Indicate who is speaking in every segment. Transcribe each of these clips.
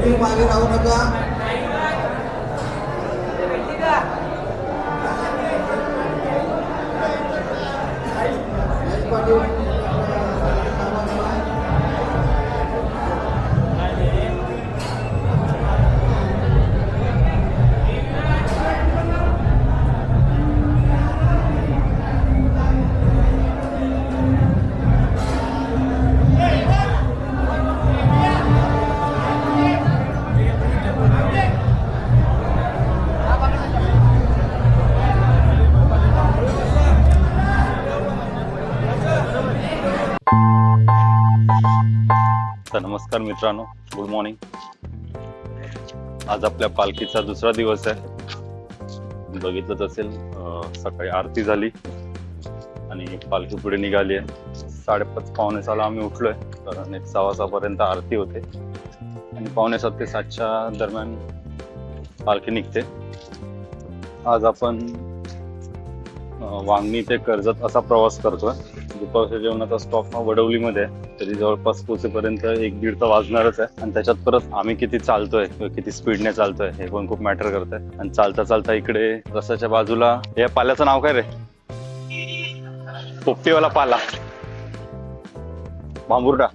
Speaker 1: कोणी मागे राहू नका
Speaker 2: तर नमस्कार मित्रांनो. गुड मॉर्निंग आज आपल्या पालखीचा दुसरा दिवस आहे. बघितलंच असेल सकाळी आरती झाली आणि पालखी पुढे निघाली आहे. साडेपाच पावणे सहाला आम्ही उठलोय कारण एक सव्वा सहापर्यंत आरती होते. आणि पावणे सात ते सातच्या दरम्यान पालखी निघते. आज आपण वांगणी ते कर्जत असा प्रवास करतोय. दुपारच्या जेवणाचा स्टॉप हा वडवलीमध्ये आहे तरी जवळपास पोचेपर्यंत एक दीड तर वाजणारच आहे. आणि त्याच्यात परत आम्ही किती चालतोय किती स्पीडने चालतोय हे पण खूप मॅटर करत आहे आणि चालता चालता इकडे रस्त्याच्या बाजूला या पाल्याचं नाव काय रे? पोपटीवाला पाला. बांबुर्डा.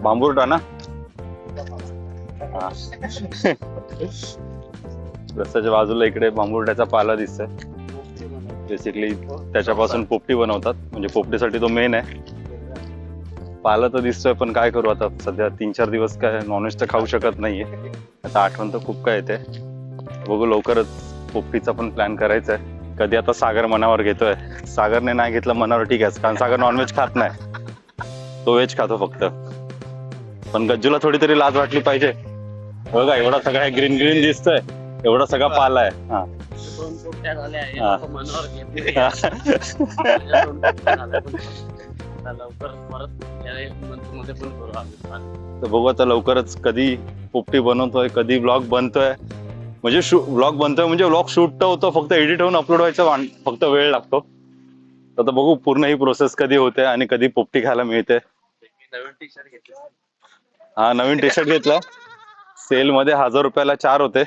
Speaker 2: बांबुर्डा ना? रस्त्याच्या बाजूला इकडे बांबुर्ड्याचा पाला दिसतोय. बेसिकली त्याच्यापासून पोपटी बनवतात. म्हणजे पोपटीसाठी तो मेन आहे. पाला तर दिसतोय पण काय करू आता? सध्या तीन चार दिवस काय नॉनव्हेज तर खाऊ शकत नाहीये. आता आठवण तर खूप काय येते. बघू लवकरच पोपटीचा पण प्लॅन करायचा आहे. कधी आता सागर मनावर घेतोय. सागरने नाही घेतलं मनावर ठीक आहे. कारण सागर नॉनव्हेज खात नाही. तो व्हेज खातो फक्त. पण गज्जूला थोडी तरी लाज वाटली पाहिजे. बघा एवढा सगळा ग्रीन ग्रीन दिसतोय. एवढा सगळा पाला आहे. हा.
Speaker 3: दोन पोट्या झाल्या हे मनावर घेत नाही. या दोन पोट्या झाल्या पण आता लवकर परत या मध्ये पण करू आम्ही
Speaker 2: तर बघू आता लवकरच कधी पोपटी बनवतोय कधी ब्लॉग बनतोय. म्हणजे ब्लॉग बनतोय म्हणजे ब्लॉग शूट तर होतो फक्त एडिट होऊन अपलोड व्हायचं वाण- फक्त वेळ लागतो. तर आता बघू पूर्ण ही प्रोसेस कधी होते आणि कधी पोपटी खायला मिळते.
Speaker 3: मी नवीन टी शर्ट घेतले
Speaker 2: हा नवीन टी शर्ट घेतला. सेल मध्ये हजार रुपयाला चार होते.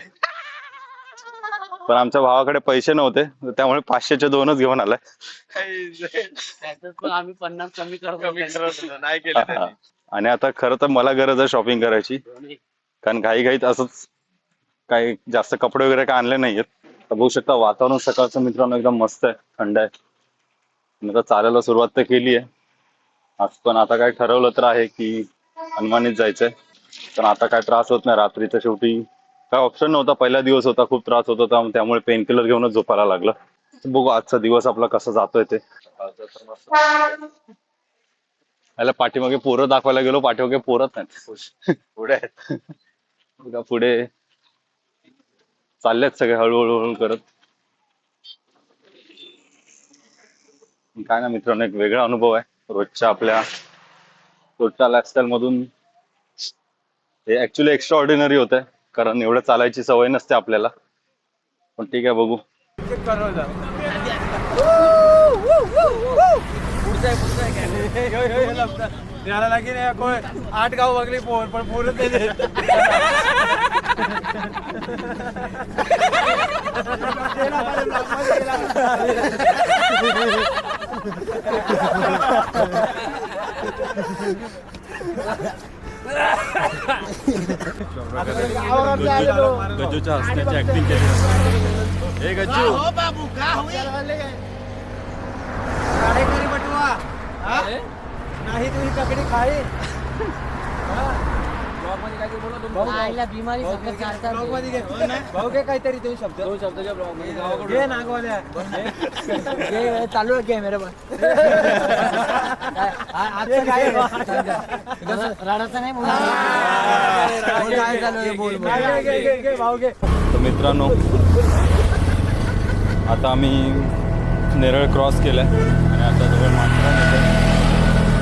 Speaker 2: पण आमच्या भावाकडे पैसे नव्हते तर त्यामुळे पाचशेचे दोनच घेऊन आलाय.
Speaker 3: त्याच्यात पण आम्ही पन्नास कमी करतो नाही
Speaker 2: हा. आणि आता खरं तर मला गरज आहे शॉपिंग करायची. कारण घाई घाईत असंच काही जास्त कपडे वगैरे काय आणले नाहीयेत. तर बघू शकता वातावरण सकाळचं मित्रांनो एकदम मस्त आहे थंड आहे. मी आता चालायला सुरुवात तर केली आहे. आज पण आता काय ठरवलं तर आहे की हनुमानीत जायचंय. पण आता काय त्रास होत नाही रात्रीचं शेवटी काय ऑप्शन नव्हता. पहिला दिवस होता खूप त्रास होत होता. त्यामुळे पेन किलर घेऊनच झोपायला लागलं. बघू आजचा दिवस आपला कसा जातोय ते. याला पाठीमागे पोरं दाखवायला गेलो पाठीमागे पोरत नाही पुढे आहेत. बघा पुढे. चाललेत सगळे हळूहळू हळू करत. काय ना मित्रांनो एक वेगळा अनुभव आहे. रोजच्या आपल्या रोजच्या लाईफस्टाईल मधून. हे ऍक्च्युली एक्स्ट्रा ऑर्डिनरी होत आहे कारण एवढं चालायची सवय नसते आपल्याला पण ठीक आहे बघू
Speaker 4: याला लागी नाही कोण आठ गाव बघली पोर पण पोरच नाही देत.
Speaker 2: गज्जूच्या हसण्याची ऍक्टिंग केली हे गज्जू
Speaker 4: साडेकरी बटवा हा? नाही तुझी ककडी खाई
Speaker 5: आईला बिमारी सगळं चालतात
Speaker 4: ब्लॉगमध्ये घे भाऊ घे काहीतरी दोन शब्द. दोन शब्दाच्या ब्लॉगमध्ये घे नागवाल्या.
Speaker 5: ये चालू आहे मेरे पण
Speaker 4: आजचं काय? आहे?
Speaker 5: रडायचं नाही बोल बोल काय चालू आहे? बोल बोल.
Speaker 4: घे, घे, घे, घे, भाऊ घे
Speaker 2: तर मित्रांनो आता आम्ही नेरळ क्रॉस केलाय. आणि आता जवळ माथेरान येतं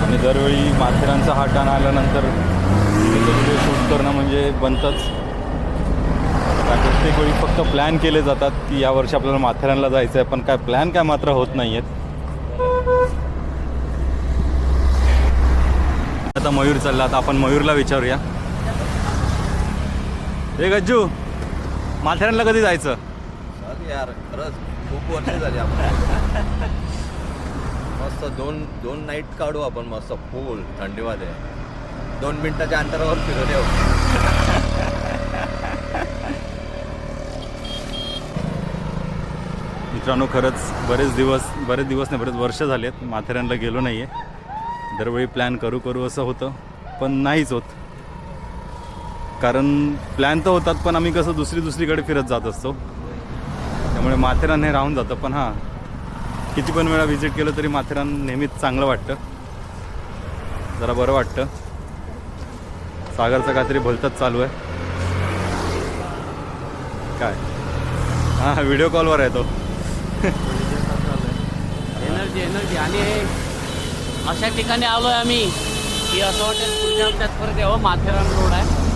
Speaker 2: आणि दरवेळी माथेरानचा हा टण आल्यानंतर व्हिडिओ शूट करणं म्हणजे बनतंच. प्रत्येक वेळी फक्त प्लॅन केले जातात की यावर्षी आपल्याला माथेरानला जायचं आहे पण काय प्लॅन काय मात्र होत नाही आहेत आता मयूर चालला आता आपण मयूरला विचारूया. हे गज्जू माथेरानला कधी जायचं?
Speaker 1: यार खरंच खूप वर्ष झाली आपण. मस्त दोन दोन नाईट काढू आपण मस्त फुल थंडीमध्ये. दोन मिनिटाच्या अंतरावर फिरवले येऊ
Speaker 2: मित्रांनो खरंच बरेच दिवस बरेच दिवस नाही बरेच वर्ष झाले आहेत माथेरानला गेलो नाही आहे दरवेळी प्लॅन करू करू असं होतं पण नाहीच होत. कारण प्लॅन तर होतात पण आम्ही कसं दुसरी दुसरीकडे फिरत जात असतो. त्यामुळे माथेरान हे राहून जातं पण हां किती पण वेळा व्हिजिट केलं तरी माथेरान नेहमीच चांगलं वाटतं. जरा बरं वाटतं. सागरचं काहीतरी भलतंच चालू आहे. काय? हां व्हिडिओ कॉलवर आहे तो.
Speaker 3: एनर्जी एनर्जी आणि अशा ठिकाणी आलो आहे आम्ही की असं वाटेल पुढच्या हप्त्यात परत यावं माथेरान रोड आहे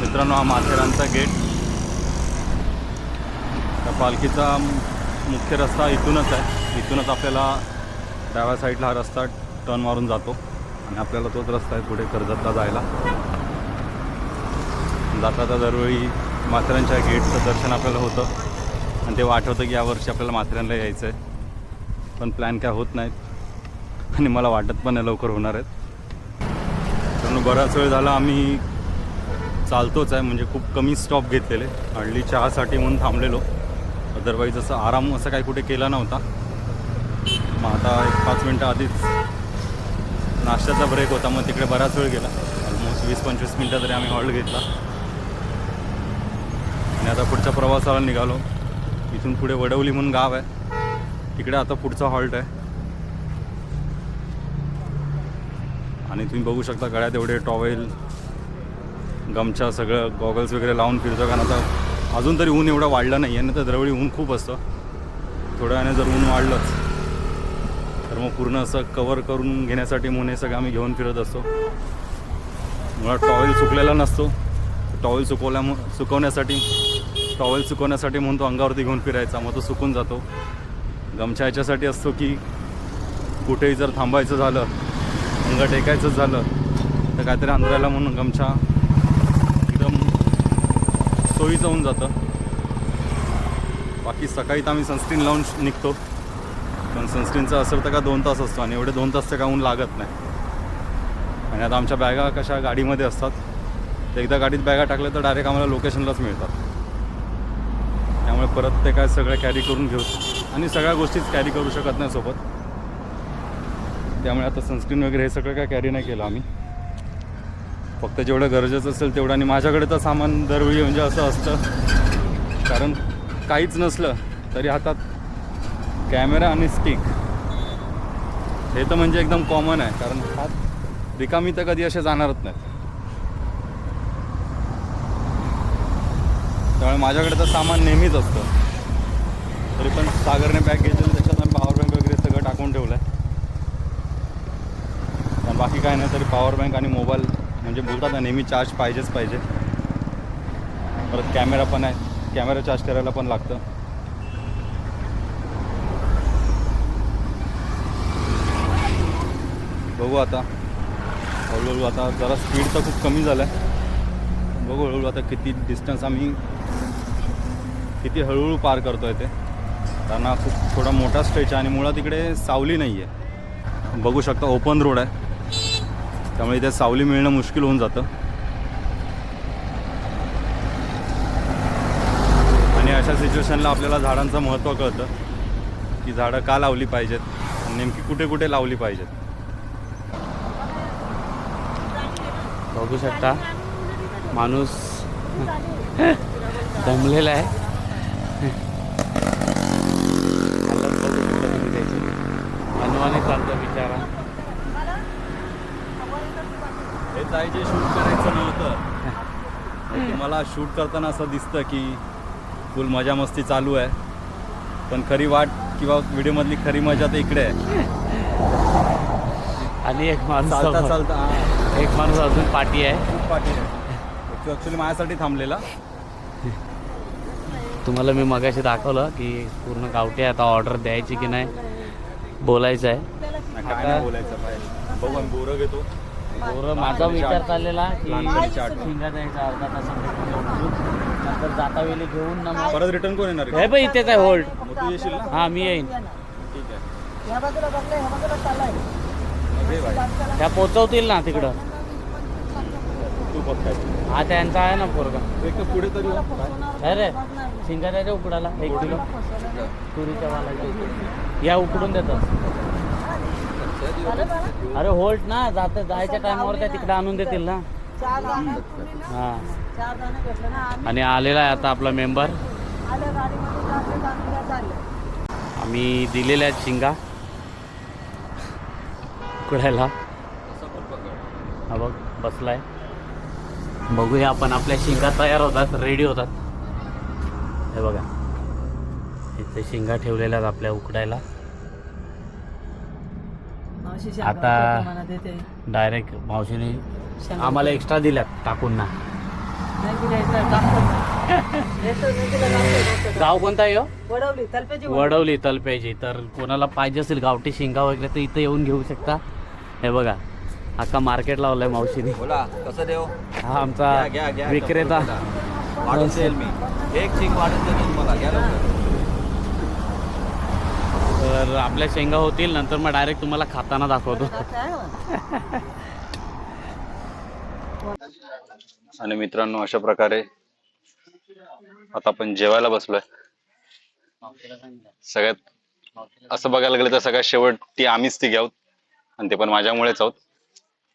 Speaker 2: मित्रांनो हा माथेरानचा गेट. त्या पालखीचा मुख्य रस्ता इथूनच आहे. इथूनच आपल्याला डाव्या साईडला हा रस्ता टर्न मारून जातो. आणि आपल्याला तोच रस्ता आहे पुढे कर्जतला जायला. जाता दरवेळी माथेरानच्या गेटचं दर्शन आपल्याला होतं. आणि तेव्हा आठवतं की यावर्षी आपल्याला माथेरानला यायचं आहे पण प्लॅन काय होत नाहीत. आणि मला वाटत पण नाही लवकर होणार आहेत. कारण बराच वेळ झाला आम्ही चालतोच आहे म्हणजे खूप कमी स्टॉप घेतलेले. हल्ली चहासाठी म्हणून थांबलेलो. अदरवाईज असं आराम असं काही कुठे केला नव्हता. मग आता एक पाच मिनटं आधीच नाश्त्याचा ब्रेक होता मग तिकडे बराच वेळ गेला. ऑलमोस्ट वीस पंचवीस मिनटं तरी आम्ही हॉल्ट घेतला. आणि आता पुढच्या प्रवासाला निघालो. इथून पुढे वडवली म्हणून गाव आहे. तिकडे आता पुढचा हॉल्ट आहे. आणि तुम्ही बघू शकता गळ्यात एवढे टॉवेल गमछा सगळं गॉगल्स वगैरे लावून फिरतो कारण आता अजून तरी ऊन एवढं वाढलं नाही आहे ना तर दरवेळी ऊन खूप असतं. थोड्या वेळाने जर ऊन वाढलंच तर मग पूर्ण असं कवर करून घेण्यासाठी म्हणून हे सगळं आम्ही घेऊन फिरत असतो. मुळात टॉवेल सुकलेला नसतो. टॉवेल सुकवल्या सुकवण्यासाठी टॉवेल सुकवण्यासाठी म्हणून तो अंगावरती घेऊन फिरायचा मग तो सुकून जातो. गमछा याच्यासाठी असतो की कुठेही जर थांबायचं झालं अंग टेकायचं झालं तर काहीतरी अंतरायला म्हणून गमछा सोयीचं होऊन जातं. बाकी सकाळी तर आम्ही सनस्क्रीन लावून निघतो. पण सनस्क्रीनचा असर तर का दोन तास असतो आणि एवढे दोन तास तर का ऊन लागत नाही. आणि आता आमच्या बॅगा कशा गाडीमध्ये असतात. एकदा गाडीत बॅगा टाकल्या तर डायरेक्ट आम्हाला लोकेशनलाच मिळतात. त्यामुळे परत ते काय सगळं कॅरी करून घेऊ. आणि सगळ्या गोष्टीच कॅरी करू शकत नाही सोबत. त्यामुळे आता सनस्क्रीन वगैरे हे सगळं काय कॅरी नाही केलं आम्ही. फक्त जेवढं गरजेचं असेल तेवढं. आणि माझ्याकडे तर सामान दरवेळी म्हणजे असं असतं. कारण काहीच नसलं तरी हातात कॅमेरा आणि स्टिक. हे तर म्हणजे एकदम कॉमन आहे. कारण हात रिकामी तर कधी असे जाणारच नाहीत. त्यामुळे माझ्याकडे तर सामान नेहमीच असतं. तरी पण सागरने पॅक घेतलेली त्याच्यात आम्ही पॉवर बँक वगैरे सगळं टाकून ठेवलं आहे बाकी काय नाही तरी पॉवर बँक आणि मोबाईल म्हणजे बोलतात ना नेहमी चार्ज पाहिजेच पाहिजे परत कॅमेरा पण आहे. कॅमेरा चार्ज करायला पण लागतं. बघू आता. हळूहळू आता जरा स्पीड तर खूप कमी झालं आहे बघू हळूहळू आता किती डिस्टन्स आम्ही किती हळूहळू पार करतो आहे ते. कारण खूप थोडा मोठा स्ट्रेच आहे आणि मुळात तिकडे सावली नाही आहे बघू शकता ओपन रोड आहे. त्यामुळे इथे सावली मिळणं मुश्किल होऊन जातं. आणि अशा सिच्युएशनला आपल्याला झाडांचं महत्त्व कळतं की झाडं का लावली पाहिजेत आणि नेमकी कुठे कुठे लावली पाहिजेत.
Speaker 3: बघू शकता माणूस दमलेला आहे. मानवाने चालतं त्याची. मनवाने बिचारा
Speaker 2: हे जायचे शूट करायचं नव्हतं तुम्हाला शूट करताना असं दिसतं की फुल मजा मस्ती चालू आहे. पण खरी वाट किंवा व्हिडिओमधली खरी मजा तर इकडे आहे.
Speaker 3: आणि एक माणूस
Speaker 2: चालता. चालता
Speaker 3: एक माणूस अजून पाठी आहे.
Speaker 2: खूप पाठी आहे. तो ॲक्च्युली माझ्यासाठी थांबलेला.
Speaker 3: तुम्हाला मी मगाशी दाखवलं की पूर्ण गावठी आता ऑर्डर द्यायची की नाही बोलायचं आहे.
Speaker 2: नाही, काय नाही बोलायचं बाहेर. बघू आम्ही बोरं घेतो.
Speaker 3: माझा विचार चाललेला की. शिंगा द्यायचा अर्धा उचलून, नंतर जाता वेळी घेऊन ना मग
Speaker 2: परत रिटर्न कोण येणार
Speaker 3: हे पण इथेच आहे होल्ड
Speaker 2: मग तू येशील ना?
Speaker 3: हा मी येईन.
Speaker 2: ठीक आहे.
Speaker 5: ह्या बाजूला बघलं ह्या बाजूला चाललाय.
Speaker 2: मग घे बाई
Speaker 3: त्या पोचवतील ना तिकडं.
Speaker 2: तू बघ काय
Speaker 3: हा त्यांचा आहे ना पोरगा.
Speaker 2: एक पुढे तरी हो.
Speaker 3: अरे शिंगा द्यायच्या उकडाला. एक किलो. तुरीच्या वाला या उकडून देतात. अरे होल्ड ना जात जायच्या टायमावर त्या तिकडे आणून देतील ना. हा.
Speaker 5: चार दाणे भेटले ना. आम्ही
Speaker 3: आणि आलेला आहे आता आपला मेंबर आम्ही दिलेल्या आहेत शिंगा. उकडायला हा बघ बसलाय. बघूया आपण आपल्या शिंगा तयार होतात रेडी होतात. हे बघा. इथे शिंगा ठेवलेल्या आहेत आपल्या उकडायला. आता-
Speaker 5: शेंगा
Speaker 3: डायरेक्ट मावशीने
Speaker 5: शेंगा.
Speaker 3: आम्हाला एक्स्ट्रा दिल्यात टाकून ना. गाव कोणता आहे हो?
Speaker 5: वडवली
Speaker 3: तलपेजी तर कोणाला पाहिजे असेल गावठी शिंगा वगैरे तर इथे येऊन घेऊ शकता. हे बघा अख्खा मार्केट लावलाय मावशीने.
Speaker 1: बोला कसं देऊ
Speaker 3: हा आमचा. विक्रेता.
Speaker 1: वाढून देईल मी. एक चिंग वाढून देतो तुम्हाला. घ्या लवकर.
Speaker 3: तर आपल्या शेंगा होतील नंतर मग डायरेक्ट तुम्हाला खाताना दाखवतो.
Speaker 5: काय?
Speaker 2: आणि मित्रांनो अशा प्रकारे आता आपण जेवायला बसलोय. सगळ्यात असं बघायला गेलं तर सगळ्यात शेवटी आम्हीच ती आहोत आणि ते पण माझ्यामुळेच आहोत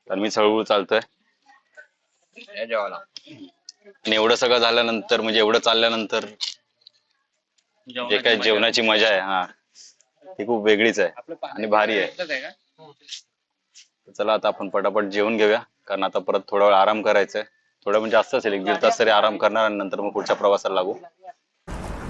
Speaker 2: तर मी हळूहळू चालतोय.
Speaker 1: या जेवायला.
Speaker 2: आणि एवढं सगळं झाल्यानंतर म्हणजे एवढं चालल्यानंतर जे काय जेवणाची मजा आहे हा. ती खूप वेगळीच आहे आणि भारी आहे. चला आता आपण पटापट जेवून घेऊया कारण आता परत थोडा वेळ आराम करायचा आहे थोडा म्हणजे जास्त असेल एक दीड तास तरी आराम करणार आणि नंतर मग पुढच्या प्रवासाला लागू.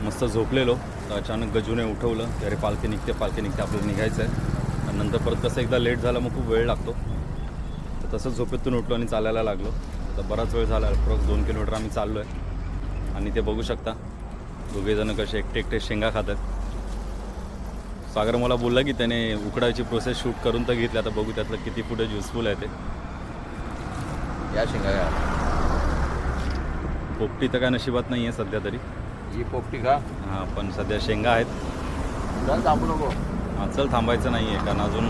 Speaker 2: मस्त झोपलेलो तर अचानक गजूने उठवलं की अरे पालखी निघते पालखी निघते आपल्याला निघायचं आहे आणि नंतर परत कसं एकदा लेट झालं मग खूप वेळ लागतो. तर तसंच झोपेतून उठलो आणि चालायला लागलो. तर बराच वेळ झाला अप्रॉक्स दोन किलोमीटर आम्ही चाललो आहे आणि ते बघू शकता दोघेजणं कसे एकटे एकटे शेंगा खातात. सागर मला बोलला की त्याने उकडायची प्रोसेस शूट करून तर घेतली. आता बघू त्यातलं किती फुटेज युजफुल आहे ते.
Speaker 1: या शिंगा घ्या
Speaker 2: पोपटी तर काय नशिबात नाही आहे सध्या तरी.
Speaker 1: ही पोपटी का?
Speaker 2: हां पण सध्या शेंगा आहेत.
Speaker 1: नको.
Speaker 2: हा, चल थांबायचं नाही आहे कारण अजून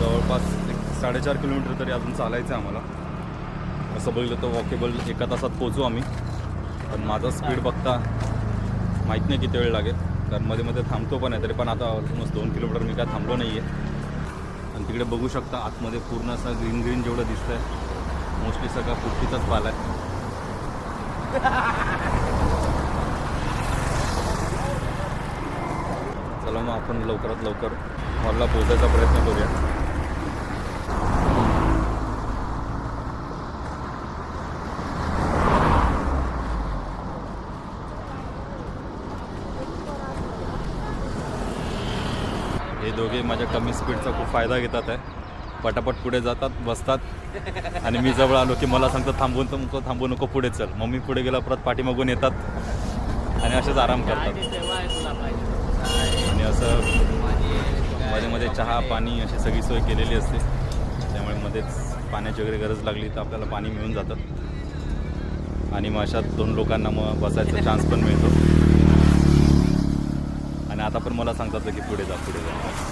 Speaker 2: जवळपास एक साडेचार किलोमीटर तरी अजून चालायचं आहे आम्हाला. असं बघितलं तर वॉकेबल एका तासात पोचू आम्ही. पण माझा स्पीड बघता माहीत नाही किती वेळ लागेल कारण मध्ये मध्ये थांबतो पण आहे तरी पण आता ऑलमोस्ट दोन किलोमीटर मी काय थांबलो नाही आहे आणि तिकडे बघू शकता आतमध्ये पूर्ण असं ग्रीन ग्रीन जेवढं दिसतंय मोस्टली सगळा पुट्टीचाच पाला आहे. चला मग आपण लवकरात लवकर हॉलला पोहोचायचा प्रयत्न करूया. दोघे माझ्या कमी स्पीडचा खूप फायदा घेतात आहे. पटापट पुढे जातात बसतात. आणि मी जवळ आलो की मला सांगतात थांबून तर नको थांबू नको पुढे चल. मग मी पुढे गेला परत पाठीमागून येतात. आणि असेच आराम करतात. आणि असं मध्ये मध्ये चहा पाणी अशी सगळी सोय केलेली असते. त्यामुळे मध्येच पाण्याची वगैरे गरज लागली तर आपल्याला पाणी मिळून जातं. आणि मग अशात दोन लोकांना मग बसायचा चान्स पण मिळतो. आणि आता पण मला सांगतात की पुढे जा पुढे जा.